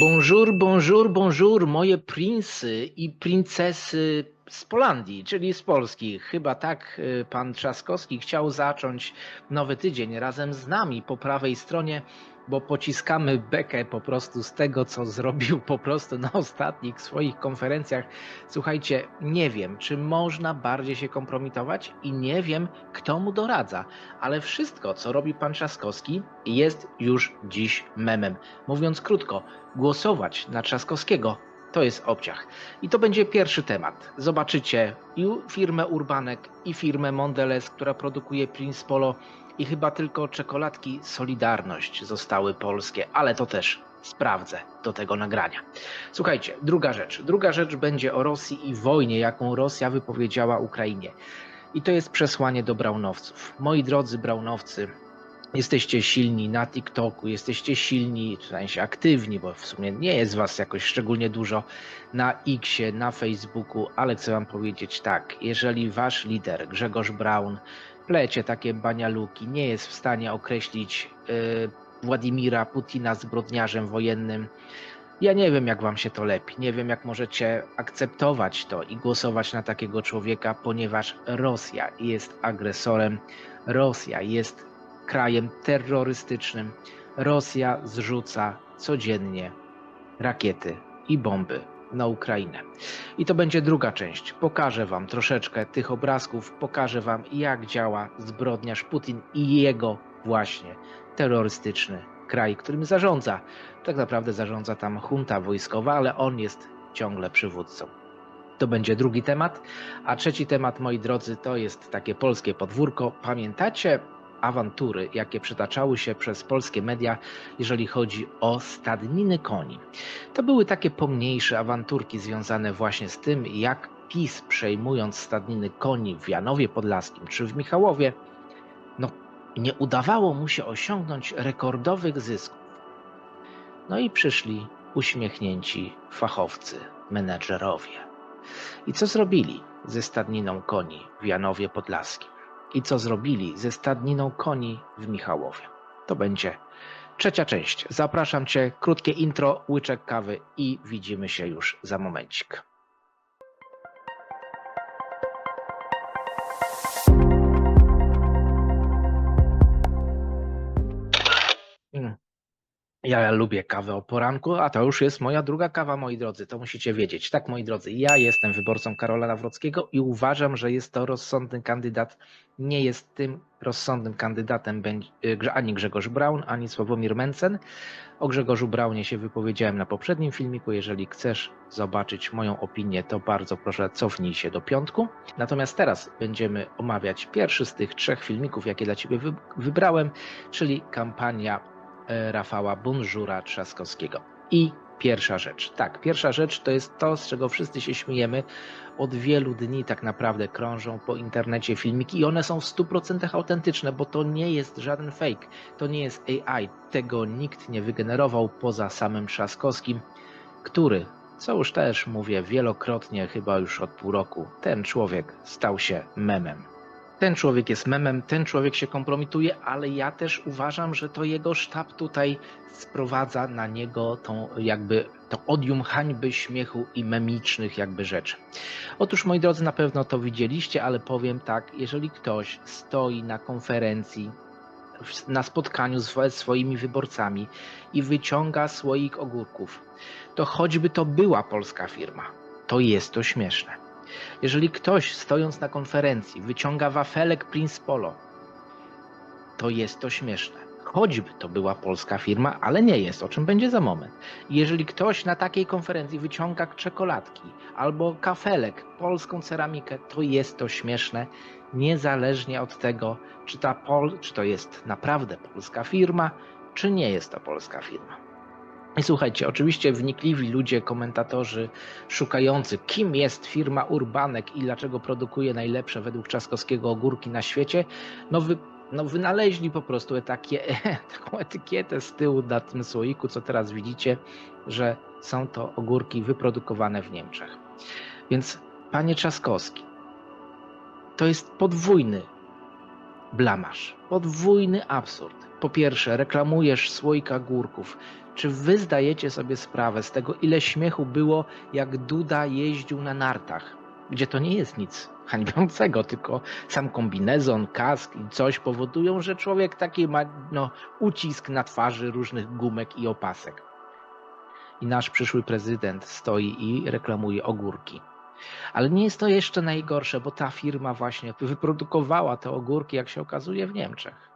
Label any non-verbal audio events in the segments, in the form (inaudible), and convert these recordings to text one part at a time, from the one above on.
Bonjour, bonjour, bonjour, moje prinsy i princesy z Polandii, czyli z Polski. Chyba tak y, pan Trzaskowski chciał zacząć nowy tydzień razem z nami po prawej stronie, bo pociskamy bekę po prostu z tego, co zrobił po prostu na ostatnich swoich konferencjach. Słuchajcie, nie wiem, czy można bardziej się kompromitować i nie wiem, kto mu doradza, ale wszystko, co robi pan Trzaskowski, jest już dziś memem. Mówiąc krótko, głosować na Trzaskowskiego to jest obciach. I to będzie pierwszy temat. Zobaczycie i firmę Urbanek, i firmę Mondelez, która produkuje Prince Polo i chyba tylko czekoladki Solidarność zostały polskie, ale to też sprawdzę do tego nagrania. Słuchajcie, druga rzecz. Druga rzecz będzie o Rosji i wojnie, jaką Rosja wypowiedziała Ukrainie. I to jest przesłanie do Braunowców. Moi drodzy Braunowcy, jesteście silni na TikToku, jesteście silni, w sensie aktywni, bo w sumie nie jest was jakoś szczególnie dużo na Xie, na Facebooku, ale chcę wam powiedzieć tak, jeżeli wasz lider Grzegorz Braun plecie takie banialuki, nie jest w stanie określić yy, Władimira Putina zbrodniarzem wojennym, ja nie wiem, jak wam się to lepi. Nie wiem, jak możecie akceptować to i głosować na takiego człowieka, ponieważ Rosja jest agresorem, Rosja jest krajem terrorystycznym. Rosja zrzuca codziennie rakiety i bomby na Ukrainę. I to będzie druga część. Pokażę Wam troszeczkę tych obrazków, pokażę Wam, jak działa zbrodniarz Putin i jego właśnie terrorystyczny kraj, którym zarządza. Tak naprawdę zarządza tam junta wojskowa, ale on jest ciągle przywódcą. To będzie drugi temat. A trzeci temat, moi drodzy, to jest takie polskie podwórko. Pamiętacie awantury, jakie przytaczały się przez polskie media, jeżeli chodzi o stadniny koni. To były takie pomniejsze awanturki związane właśnie z tym, jak PiS przejmując stadniny koni w Janowie Podlaskim czy w Michałowie, no nie udawało mu się osiągnąć rekordowych zysków. No i przyszli uśmiechnięci fachowcy, menedżerowie. I co zrobili ze stadniną koni w Janowie Podlaskim? I co zrobili ze stadniną koni w Michałowie. To będzie trzecia część. Zapraszam Cię, krótkie intro, łyczek kawy i widzimy się już za momencik. Ja lubię kawę o poranku, a to już jest moja druga kawa, moi drodzy. To musicie wiedzieć. Tak, moi drodzy, ja jestem wyborcą Karola Nawrockiego i uważam, że jest to rozsądny kandydat. Nie jest tym rozsądnym kandydatem y, ani Grzegorz Braun, ani Sławomir Mencen. O Grzegorzu Braunie się wypowiedziałem na poprzednim filmiku. Jeżeli chcesz zobaczyć moją opinię, to bardzo proszę cofnij się do piątku. Natomiast teraz będziemy omawiać pierwszy z tych trzech filmików, jakie dla Ciebie wybrałem, czyli kampania Rafała Bonżura Trzaskowskiego. I pierwsza rzecz. Tak, pierwsza rzecz to jest to, z czego wszyscy się śmiejemy. Od wielu dni tak naprawdę krążą po internecie filmiki i one są w 100% autentyczne, bo to nie jest żaden fake. To nie jest AI. Tego nikt nie wygenerował poza samym Trzaskowskim, który, co już też mówię wielokrotnie, chyba już od pół roku, ten człowiek stał się memem ten człowiek jest memem, ten człowiek się kompromituje, ale ja też uważam, że to jego sztab tutaj sprowadza na niego tą jakby to odium hańby, śmiechu i memicznych jakby rzeczy. Otóż moi drodzy, na pewno to widzieliście, ale powiem tak, jeżeli ktoś stoi na konferencji, na spotkaniu ze swoimi wyborcami i wyciąga słoik ogórków, to choćby to była polska firma, to jest to śmieszne. Jeżeli ktoś stojąc na konferencji wyciąga wafelek Prince Polo, to jest to śmieszne. Choćby to była polska firma, ale nie jest, o czym będzie za moment. Jeżeli ktoś na takiej konferencji wyciąga czekoladki albo kafelek, polską ceramikę, to jest to śmieszne, niezależnie od tego, czy, ta pol, czy to jest naprawdę polska firma, czy nie jest to polska firma. I słuchajcie, oczywiście wnikliwi ludzie, komentatorzy szukający, kim jest firma Urbanek i dlaczego produkuje najlepsze według Trzaskowskiego ogórki na świecie, no, wy, no wynaleźli po prostu takie, (laughs) taką etykietę z tyłu na tym słoiku, co teraz widzicie, że są to ogórki wyprodukowane w Niemczech. Więc panie Trzaskowski, to jest podwójny blamasz, podwójny absurd po pierwsze, reklamujesz słoika górków. Czy wy zdajecie sobie sprawę z tego, ile śmiechu było, jak Duda jeździł na nartach, gdzie to nie jest nic hańbiącego, tylko sam kombinezon, kask i coś powodują, że człowiek taki ma no, ucisk na twarzy różnych gumek i opasek. I nasz przyszły prezydent stoi i reklamuje ogórki. Ale nie jest to jeszcze najgorsze, bo ta firma właśnie wyprodukowała te ogórki, jak się okazuje, w Niemczech.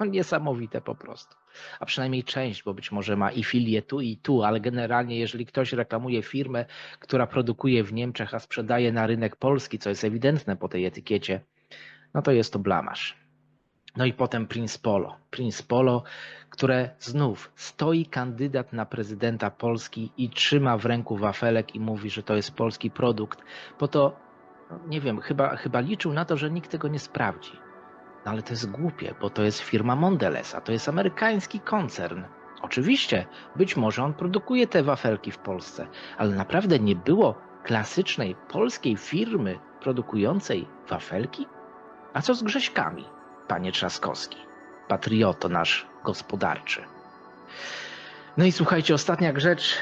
No niesamowite po prostu. A przynajmniej część, bo być może ma i filię tu i tu, ale generalnie, jeżeli ktoś reklamuje firmę, która produkuje w Niemczech, a sprzedaje na rynek polski, co jest ewidentne po tej etykiecie, no to jest to blamasz. No i potem Prince Polo. Prince Polo, które znów stoi kandydat na prezydenta Polski i trzyma w ręku wafelek i mówi, że to jest polski produkt, bo to, no nie wiem, chyba, chyba liczył na to, że nikt tego nie sprawdzi. No ale to jest głupie, bo to jest firma Mondeleza, to jest amerykański koncern. Oczywiście, być może on produkuje te wafelki w Polsce, ale naprawdę nie było klasycznej polskiej firmy produkującej wafelki? A co z Grześkami, panie Trzaskowski? Patrioto nasz gospodarczy. No i słuchajcie, ostatnia rzecz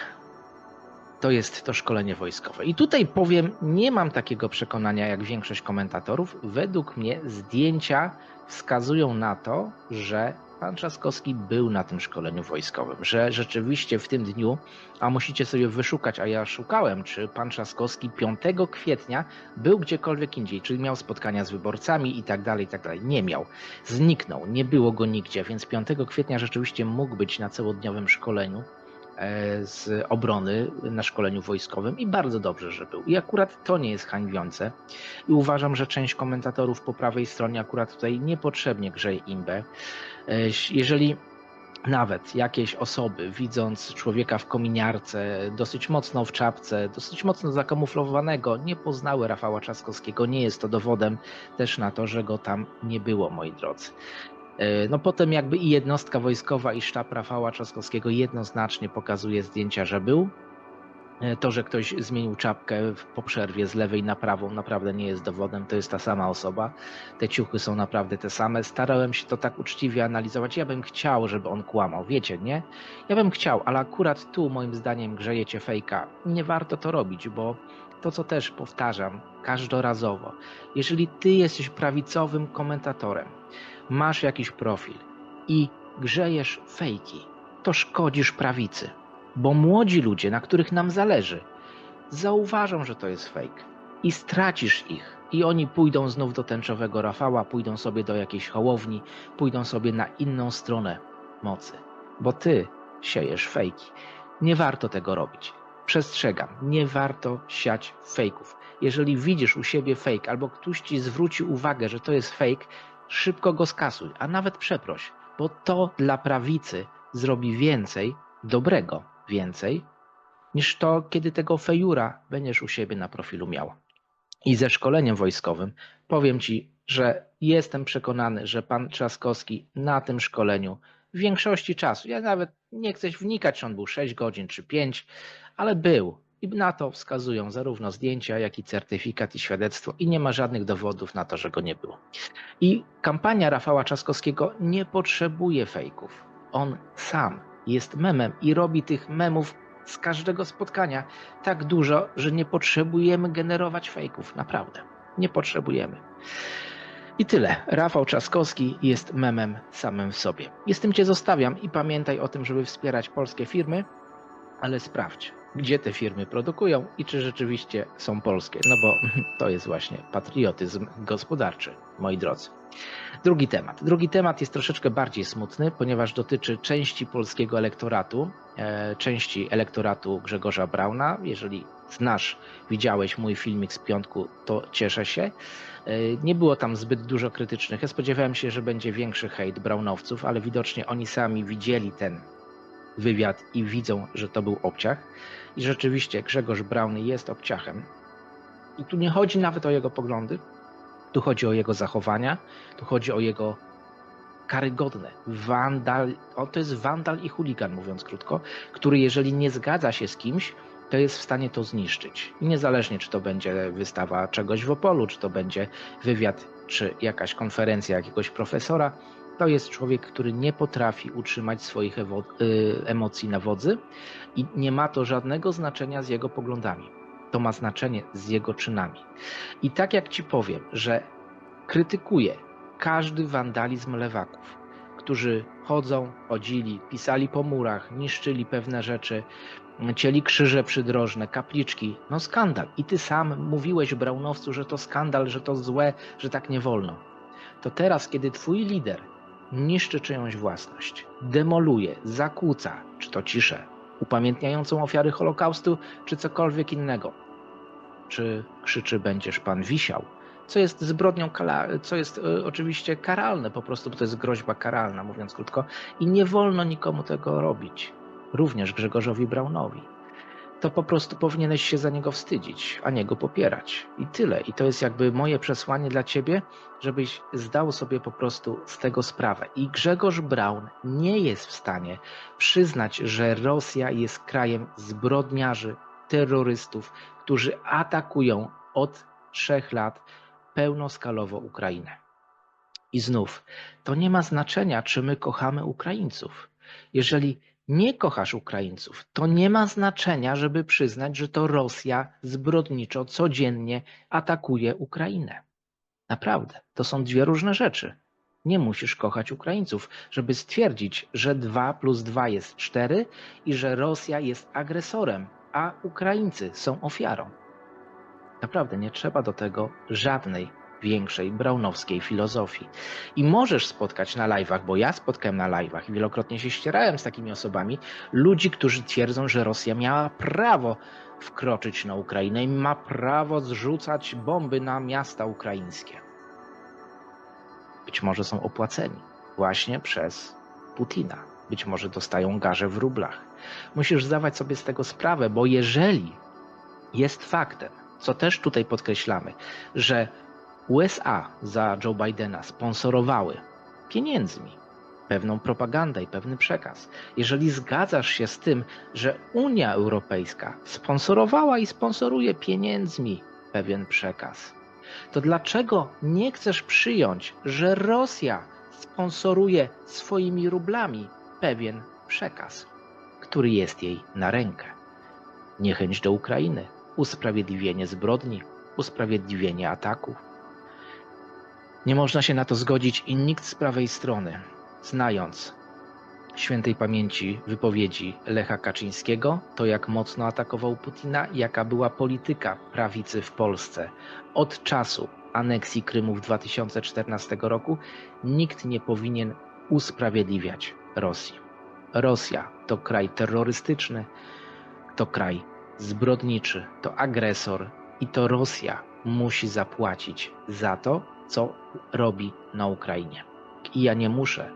to jest to szkolenie wojskowe. I tutaj powiem, nie mam takiego przekonania jak większość komentatorów. Według mnie zdjęcia wskazują na to, że pan Trzaskowski był na tym szkoleniu wojskowym, że rzeczywiście w tym dniu, a musicie sobie wyszukać, a ja szukałem, czy pan Trzaskowski 5 kwietnia był gdziekolwiek indziej, czyli miał spotkania z wyborcami i tak dalej, i tak dalej. Nie miał. Zniknął, nie było go nigdzie, więc 5 kwietnia rzeczywiście mógł być na całodniowym szkoleniu z obrony na szkoleniu wojskowym i bardzo dobrze, że był. I akurat to nie jest hańbiące. I uważam, że część komentatorów po prawej stronie akurat tutaj niepotrzebnie grzeje imbę. E, jeżeli nawet jakieś osoby, widząc człowieka w kominiarce, dosyć mocno w czapce, dosyć mocno zakamuflowanego, nie poznały Rafała Trzaskowskiego, nie jest to dowodem też na to, że go tam nie było, moi drodzy. E, no potem jakby i jednostka wojskowa i sztab Rafała Trzaskowskiego jednoznacznie pokazuje zdjęcia, że był. E, to, że ktoś zmienił czapkę po przerwie z lewej na prawą, naprawdę nie jest dowodem, to jest ta sama osoba. Te ciuchy są naprawdę te same. Starałem się to tak uczciwie analizować. Ja bym chciał, żeby on kłamał, wiecie, nie? Ja bym chciał, ale akurat tu moim zdaniem grzejecie fejka. Nie warto to robić, bo to, co też powtarzam każdorazowo, jeżeli ty jesteś prawicowym komentatorem, masz jakiś profil i grzejesz fejki, to szkodzisz prawicy, bo młodzi ludzie, na których nam zależy, zauważą, że to jest fake i stracisz ich. I oni pójdą znów do tęczowego Rafała, pójdą sobie do jakiejś hołowni, pójdą sobie na inną stronę mocy, bo ty siejesz fejki. Nie warto tego robić. Przestrzegam, nie warto siać fejków. Jeżeli widzisz u siebie fake albo ktoś ci zwróci uwagę, że to jest fake, szybko go skasuj, a nawet przeproś, bo to dla prawicy zrobi więcej dobrego, więcej niż to, kiedy tego fejura będziesz u siebie na profilu miał. I ze szkoleniem wojskowym powiem Ci, że jestem przekonany, że pan Trzaskowski na tym szkoleniu w większości czasu, ja nawet nie chcę wnikać, czy on był 6 godzin czy 5, ale był. I na to wskazują zarówno zdjęcia, jak i certyfikat i świadectwo, i nie ma żadnych dowodów na to, że go nie było. I kampania Rafała Trzaskowskiego nie potrzebuje fejków. On sam jest memem i robi tych memów z każdego spotkania tak dużo, że nie potrzebujemy generować fejków. Naprawdę. Nie potrzebujemy. I tyle. Rafał Trzaskowski jest memem samym w sobie. Jestem Cię zostawiam i pamiętaj o tym, żeby wspierać polskie firmy, ale sprawdź, gdzie te firmy produkują i czy rzeczywiście są polskie. No bo (laughs) to jest właśnie patriotyzm gospodarczy, moi drodzy. Drugi temat. Drugi temat jest troszeczkę bardziej smutny, ponieważ dotyczy części polskiego elektoratu, e, części elektoratu Grzegorza Brauna. Jeżeli znasz, widziałeś mój filmik z piątku, to cieszę się. E, nie było tam zbyt dużo krytycznych. Ja spodziewałem się, że będzie większy hejt Braunowców, ale widocznie oni sami widzieli ten wywiad i widzą, że to był obciach. I rzeczywiście Grzegorz Braun jest obciachem. I tu nie chodzi nawet o jego poglądy, tu chodzi o jego zachowania, tu chodzi o jego karygodne, wandal, o, to jest wandal i chuligan, mówiąc krótko, który jeżeli nie zgadza się z kimś, to jest w stanie to zniszczyć. I niezależnie, czy to będzie wystawa czegoś w Opolu, czy to będzie wywiad, czy jakaś konferencja jakiegoś profesora, To jest człowiek, który nie potrafi utrzymać swoich y, emocji na wodzy i nie ma to żadnego znaczenia z jego poglądami. To ma znaczenie z jego czynami. I tak jak ci powiem, że krytykuję każdy wandalizm lewaków, którzy chodzą, chodzili, pisali po murach, niszczyli pewne rzeczy, cieli krzyże przydrożne, kapliczki. No skandal. I ty sam mówiłeś Braunowcu, że to skandal, że to złe, że tak nie wolno. To teraz, kiedy twój lider niszczy czyjąś własność, demoluje, zakłóca, czy to ciszę, upamiętniającą ofiary Holokaustu, czy cokolwiek innego, czy krzyczy będziesz pan wisiał, co jest zbrodnią, co jest y, oczywiście karalne, po prostu bo to jest groźba karalna, mówiąc krótko, i nie wolno nikomu tego robić, również Grzegorzowi Braunowi. To po prostu powinieneś się za niego wstydzić, a nie go popierać. I tyle. I to jest jakby moje przesłanie dla ciebie, żebyś zdał sobie po prostu z tego sprawę. I Grzegorz Braun nie jest w stanie przyznać, że Rosja jest krajem zbrodniarzy, terrorystów, którzy atakują od trzech lat pełnoskalowo Ukrainę. I znów, to nie ma znaczenia, czy my kochamy Ukraińców. Jeżeli nie kochasz Ukraińców, to nie ma znaczenia, żeby przyznać, że to Rosja zbrodniczo codziennie atakuje Ukrainę. Naprawdę, to są dwie różne rzeczy. Nie musisz kochać Ukraińców, żeby stwierdzić, że 2 plus 2 jest 4 i że Rosja jest agresorem, a Ukraińcy są ofiarą. Naprawdę nie trzeba do tego żadnej większej braunowskiej filozofii. I możesz spotkać na live'ach, bo ja spotkałem na live'ach i wielokrotnie się ścierałem z takimi osobami, ludzi, którzy twierdzą, że Rosja miała prawo wkroczyć na Ukrainę i ma prawo zrzucać bomby na miasta ukraińskie. Być może są opłaceni właśnie przez Putina. Być może dostają garze w rublach. Musisz zdawać sobie z tego sprawę, bo jeżeli jest faktem, co też tutaj podkreślamy, że USA za Joe Bidena sponsorowały pieniędzmi pewną propagandę i pewny przekaz. Jeżeli zgadzasz się z tym, że Unia Europejska sponsorowała i sponsoruje pieniędzmi pewien przekaz, to dlaczego nie chcesz przyjąć, że Rosja sponsoruje swoimi rublami pewien przekaz, który jest jej na rękę? Niechęć do Ukrainy, usprawiedliwienie zbrodni, usprawiedliwienie ataków. Nie można się na to zgodzić i nikt z prawej strony, znając świętej pamięci wypowiedzi Lecha Kaczyńskiego, to jak mocno atakował Putina, jaka była polityka prawicy w Polsce od czasu aneksji Krymu w 2014 roku, nikt nie powinien usprawiedliwiać Rosji. Rosja to kraj terrorystyczny, to kraj zbrodniczy, to agresor i to Rosja musi zapłacić za to, co robi na Ukrainie. I ja nie muszę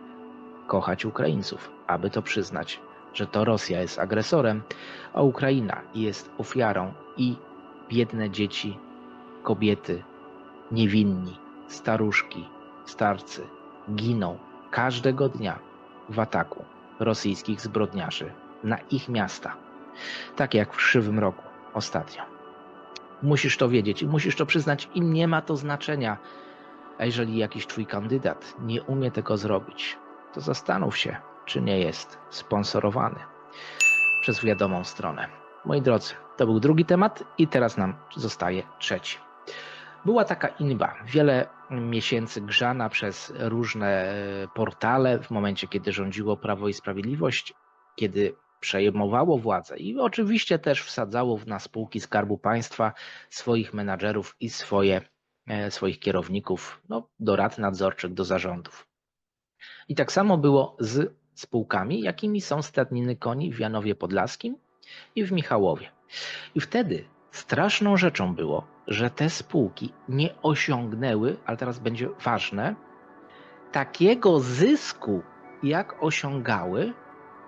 kochać Ukraińców, aby to przyznać, że to Rosja jest agresorem, a Ukraina jest ofiarą i biedne dzieci, kobiety, niewinni, staruszki, starcy giną każdego dnia w ataku rosyjskich zbrodniarzy na ich miasta. Tak jak w Krzywym Roku ostatnio. Musisz to wiedzieć i musisz to przyznać i nie ma to znaczenia, a jeżeli jakiś twój kandydat nie umie tego zrobić, to zastanów się, czy nie jest sponsorowany przez wiadomą stronę. Moi drodzy, to był drugi temat i teraz nam zostaje trzeci. Była taka inba, wiele miesięcy grzana przez różne e, portale w momencie, kiedy rządziło Prawo i Sprawiedliwość, kiedy przejmowało władzę i oczywiście też wsadzało na spółki Skarbu Państwa swoich menadżerów i swoje, swoich kierowników no, do rad nadzorczych, do zarządów. I tak samo było z spółkami, jakimi są stadniny koni w Janowie Podlaskim i w Michałowie. I wtedy straszną rzeczą było, że te spółki nie osiągnęły, ale teraz będzie ważne, takiego zysku, jak osiągały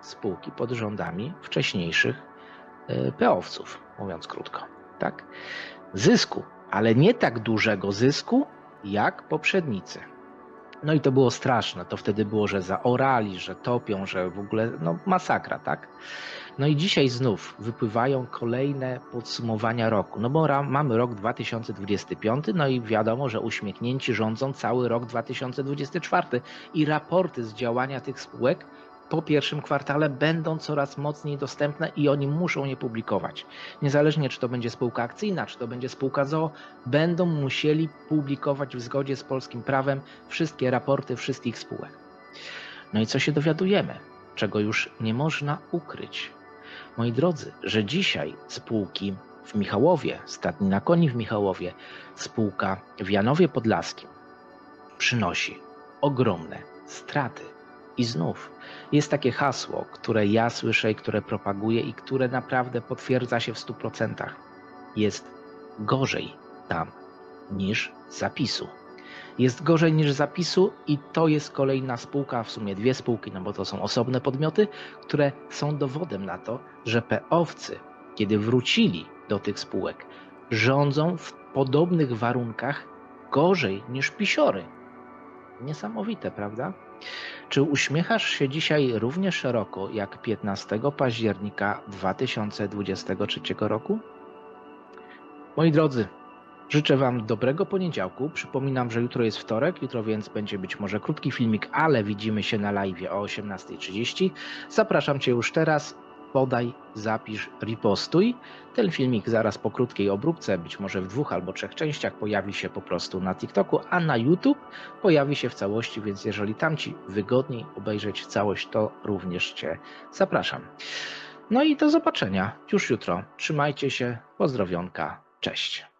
spółki pod rządami wcześniejszych e, peowców, mówiąc krótko. Tak? Zysku, ale nie tak dużego zysku jak poprzednicy. No i to było straszne. To wtedy było, że zaorali, że topią, że w ogóle no, masakra, tak? No i dzisiaj znów wypływają kolejne podsumowania roku. No bo mamy rok 2025, no i wiadomo, że uśmiechnięci rządzą cały rok 2024 i raporty z działania tych spółek po pierwszym kwartale będą coraz mocniej dostępne i oni muszą je publikować. Niezależnie czy to będzie spółka akcyjna, czy to będzie spółka ZOO, będą musieli publikować w zgodzie z polskim prawem wszystkie raporty wszystkich spółek. No i co się dowiadujemy, czego już nie można ukryć? Moi drodzy, że dzisiaj spółki w Michałowie, Statni na Koni w Michałowie, spółka w Janowie Podlaskim przynosi ogromne straty. I znów jest takie hasło, które ja słyszę i które propaguję i które naprawdę potwierdza się w 100%. Jest gorzej tam niż zapisu. Jest gorzej niż zapisu i to jest kolejna spółka, w sumie dwie spółki, no bo to są osobne podmioty, które są dowodem na to, że peowcy, kiedy wrócili do tych spółek, rządzą w podobnych warunkach gorzej niż pisiory. Niesamowite, prawda? Czy uśmiechasz się dzisiaj równie szeroko jak 15 października 2023 roku? Moi drodzy, życzę Wam dobrego poniedziałku. Przypominam, że jutro jest wtorek, jutro więc będzie być może krótki filmik, ale widzimy się na live o 18.30. Zapraszam Cię już teraz. Podaj, zapisz, ripostuj. Ten filmik zaraz po krótkiej obróbce, być może w dwóch albo trzech częściach, pojawi się po prostu na TikToku, a na YouTube pojawi się w całości, więc jeżeli tam Ci wygodniej obejrzeć całość, to również Cię zapraszam. No i do zobaczenia już jutro. Trzymajcie się, pozdrowionka, cześć.